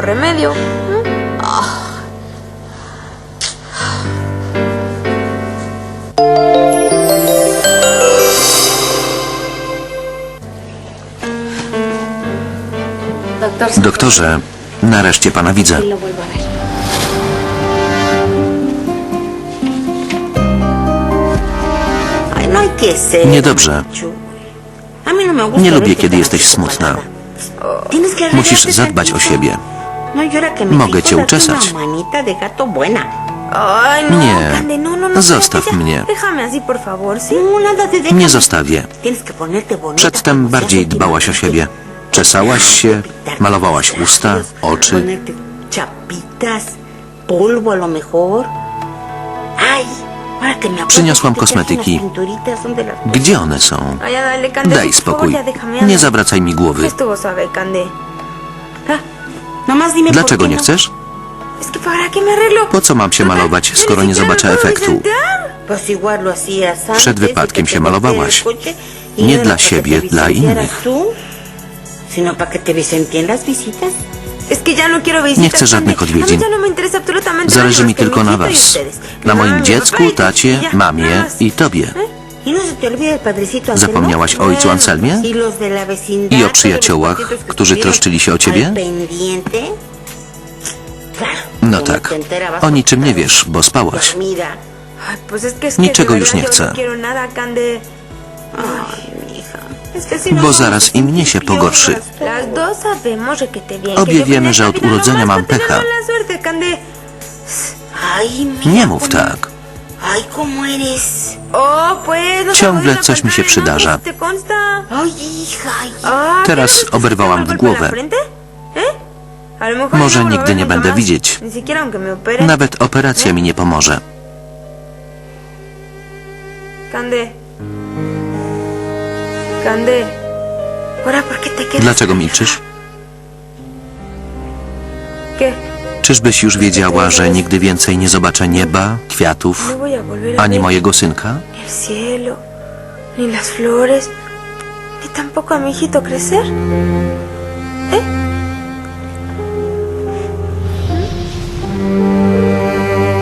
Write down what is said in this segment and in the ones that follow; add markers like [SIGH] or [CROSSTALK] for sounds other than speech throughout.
remedio. Doctor, Doktorze, nareszcie pana widzę. no ser. Niedobrze. Nie lubię, kiedy jesteś smutna. Musisz zadbać o siebie. No, me Mogę cię uczesać. no, Nie. No, no. Zostaw mnie. Nie zostawię. Przedtem bardziej dbałaś o siebie. Czesałaś się, malowałaś usta, oczy. Przyniosłam kosmetyki. Gdzie one są? Daj spokój. Nie zawracaj mi głowy. Dlaczego qué nie no. chcesz? Po co mam się malować, skoro nie zobaczę efektu? Przed wypadkiem się malowałaś. y Nie no dla siebie, dla innych. no. Nie chcę żadnych odwiedzin. No Zależy mi tylko na was. Na moim dziecku, y tacie, y mamie i tobie. Y no. Zapomniałaś o ojcu Anselmie? Y I o przyjaciołach, którzy troszczyli się o ciebie? No tak. O niczym nie wiesz, bo spałaś. Niczego już nie chcę. No si no, Bo zaraz i mnie się pogorszy. Obie wiemy, że esta od urodzenia mam pecha. Nie mów tak. Ay, cómo eres. Oh, pues. no Ciągle coś mi się przydarza. ¿no? Ah, Teraz ¿qué, no oberwałam ¿Te w głowę. ¿Eh? Może no lo nigdy veo nie będę widzieć. Nawet operacja mi nie pomoże. Dlaczego milczysz? Czyżbyś już wiedziała, że nigdy więcej nie zobaczę nieba, kwiatów, ani mojego synka?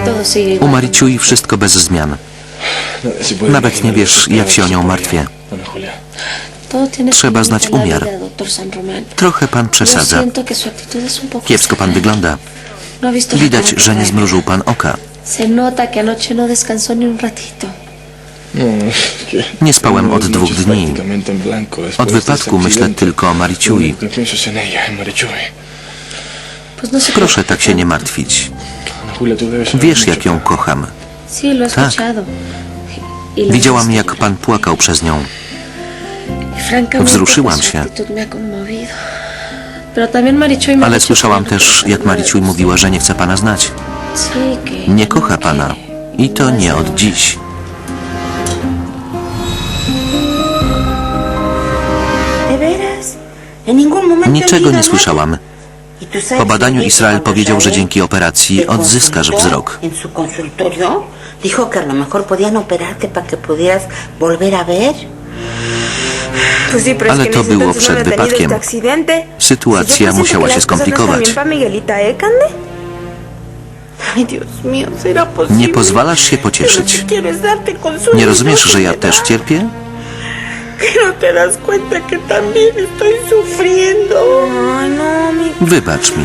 Todo sigue U. Mariciui wszystko bez zmian. Nawet nie wiesz, jak się o nią martwię. Trzeba znać umiar. Trochę pan przesadza. Kiepsko pan wygląda. No Widać, że nie zmrużył pan oka. Se nota que anoche no descansó ni un ratito. Nie spałem od dwóch dni. Od wypadku myślę tylko o Mariciui. No Proszę tak się nie martwić. Wiesz, jak ją kocham. Tak. Y Widziałam, jak pan płakał przez nią. Y Wzruszyłam się. Ale słyszałam no też, jak Mariciuj saber. mówiła, że nie chce pana znać. Nie no kocha pana. I to No nie od dziś. Niczego nie nada. słyszałam. ¿Y Po badaniu cuando powiedział, że dzięki operacji odzyskasz wzrok. Dijo que a lo mejor podían operarte para que pudieras volver a ver. Ale to było no przed wypadkiem. Sytuacja pues musiała się no skomplikować. ¿eh. Nie pozwalasz się pocieszyć. Nie rozumiesz, no że ja te też cierpię? Wybacz mi.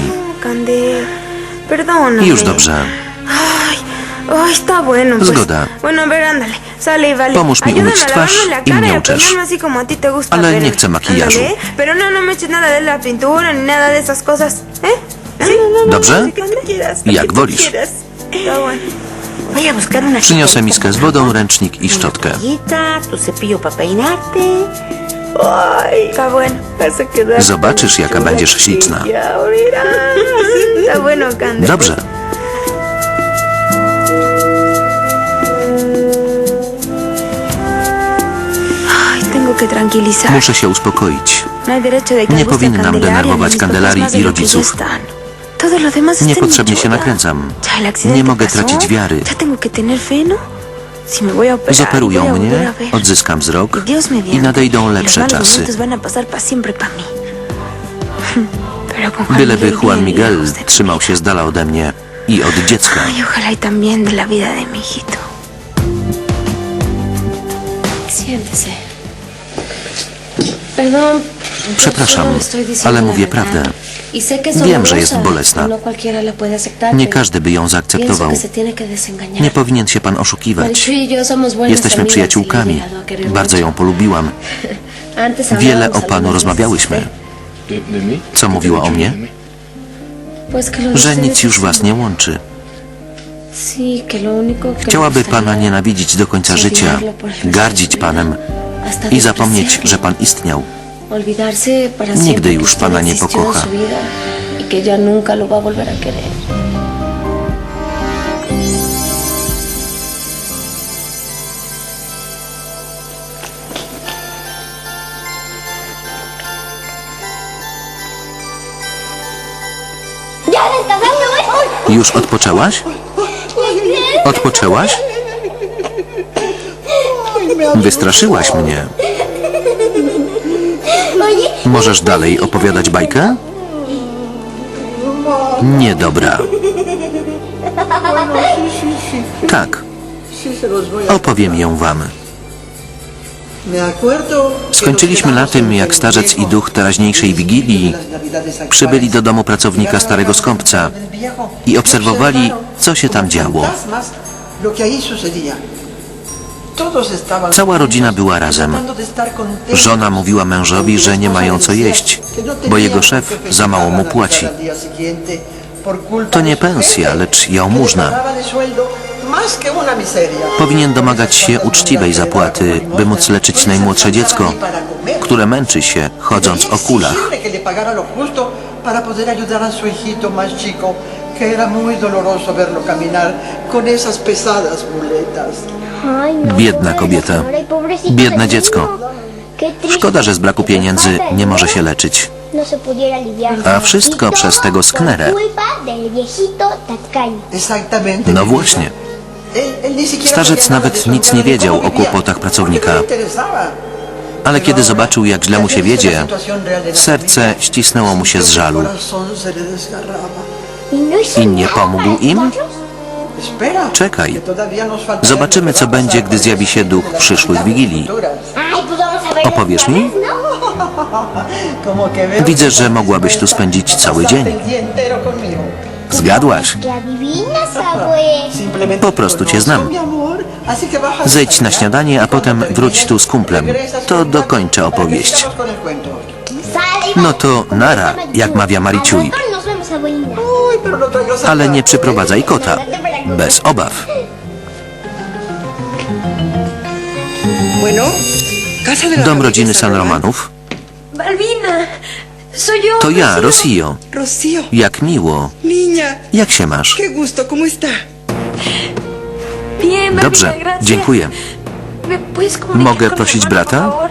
Już dobrze. Está bueno. Pues. Zgoda. Bueno, a ver, ándale. Sale y vale. Pomóż mi Ayúdame umyć a twarz lavarme la i cara mnie y a uczesz. peinarme así como a ti te gusta. Ale nie chcę makijażu. ándale, ¿eh? Pero no, no me eches nada de la pintura ni nada de esas cosas. ¿Eh? ¿Sí? Dobrze? Lo que quieras, lo Jak tú wolisz. quieras. Está bueno. Voy a buscar una Przyniosę miskę z wodą, ręcznik i szczotkę. toallita, tu cepillo para peinarte. Ay, está bueno. Vas a quedar Zobaczysz, jaka będziesz śliczna. Ya, mira. Está bueno, Cande. Dobrze. Muszę się uspokoić. No Nie powinnam Candelaria denerwować Kandelarii i rodziców. Niepotrzebnie się nakręcam. Nie mogę tracić wiary. ¿no? Zoperują mnie, odzyskam wzrok Y i nadejdą los lepsze czasy. [LAUGHS] Byleby Juan bien Miguel trzymał się z dala ode mnie i od dziecka. Ay, Przepraszam, ale mówię prawdę. Y Wiem, że jest bolesna. No Nie każdy by ją zaakceptował. Nie powinien się pan oszukiwać. Y Jesteśmy y przyjaciółkami. Bardzo ją polubiłam. [LAUGHS] Wiele o panu rozmawiałyśmy. Co mówiła o mnie? Że nic już was nie łączy. Chciałaby pana nienawidzić do końca życia, gardzić panem i zapomnieć, że pan istniał. Nigdy już pana nie pokocha. su vida y que ella nunca lo va a volver a querer. ¡Ya descansaste, güey! Już odpoczęłaś? Odpoczęłaś? Wystraszyłaś mnie. Możesz dalej opowiadać bajkę? Niedobra. Tak, opowiem ją wam. Skończyliśmy na tym, jak starzec i duch teraźniejszej wigilii przybyli do domu pracownika starego skąpca i obserwowali, co się tam działo. Cała rodzina była razem. Żona mówiła mężowi, że nie mają co jeść, bo jego szef za mało mu płaci. To nie pensja, lecz jałmużna. Powinien domagać się uczciwej zapłaty, by móc leczyć najmłodsze dziecko, które męczy się chodząc o kulach. No, Biedna kobieta. Biedne dziecko. Szkoda, że z braku pieniędzy nie może się leczyć. No. A wszystko przez tego sknerę. No właśnie. Starzec nawet nic nie ni wiedział o kłopotach pracownika. no interesaba. Ale kiedy zobaczył, jak źle mu się wiedzie, serce ścisnęło mu się z żalu. Y I nie pomógł im? Czekaj. Zobaczymy, co będzie, gdy zjawi się duch przyszłych wigilii. Opowiesz mi? Widzę, że mogłabyś tu spędzić cały dzień. Zgadłaś. Po prostu cię znam. Zejdź na śniadanie, a potem wróć tu z kumplem. To dokończę opowieść. No to nara, jak mawia Mariciuj. Ale nie przyprowadzaj kota. Bez obaw. Dom rodziny San Romanów. To ja, Rosio. Jak miło. Jak się masz? Dobrze, dziękuję. ¿Me puedes comunicar Mogę prosić brata? no.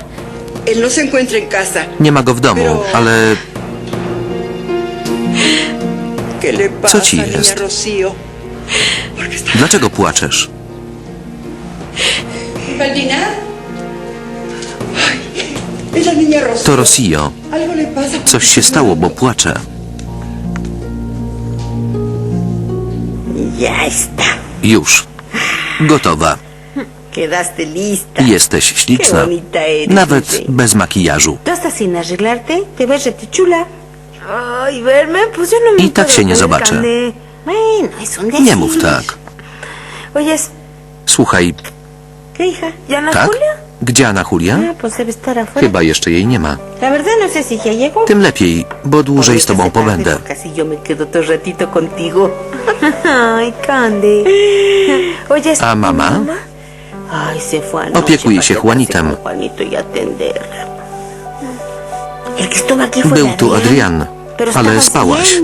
Nie ma go w domu, ale ¿Qué le pasa, ci jest? Dlaczego płaczesz? To pasa. Coś się stało, bo está. Już. Gotowa. Jesteś śliczna. Nawet bez makijażu. No I tak się nie zobaczę. Nie mów tak. Słuchaj, ¿Qué hija? ¿ya Ana tak? Gdzie Ana Julia? Ah. Chyba jeszcze jej nie ma. No. Tym lepiej, bo dłużej z tobą pobędę. [LAUGHS] A mama? Opiekuje się Juanitem. y Był tu Adrian, ale spałaś.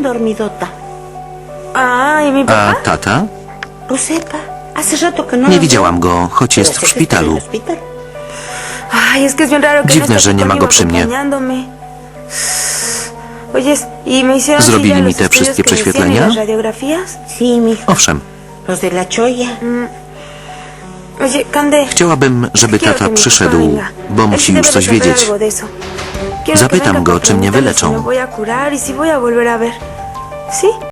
A tata? Que no Nie widziałam go, choć jest w szpitalu. hospital. Ay, es que es bien raro que Dziwne, no że nie ma go przy mnie. acompañándome. Oyes, ¿y me hicieron sí Zrobili mi los te estudios wszystkie que me hicieron y prześwietlenia? las radiografías? Sí, mijo. Owszem, Los de la cholla. Oye, Cande. chciałabym, żeby quiero tata papá przyszedł, venga. bo Él sí musi debe już de coś saber wiedzieć. algo de eso. Quiero que Zapytam venga go, para czy mnie preguntarle si wyleczą. me voy a curar y si voy a volver a ver. ¿Sí?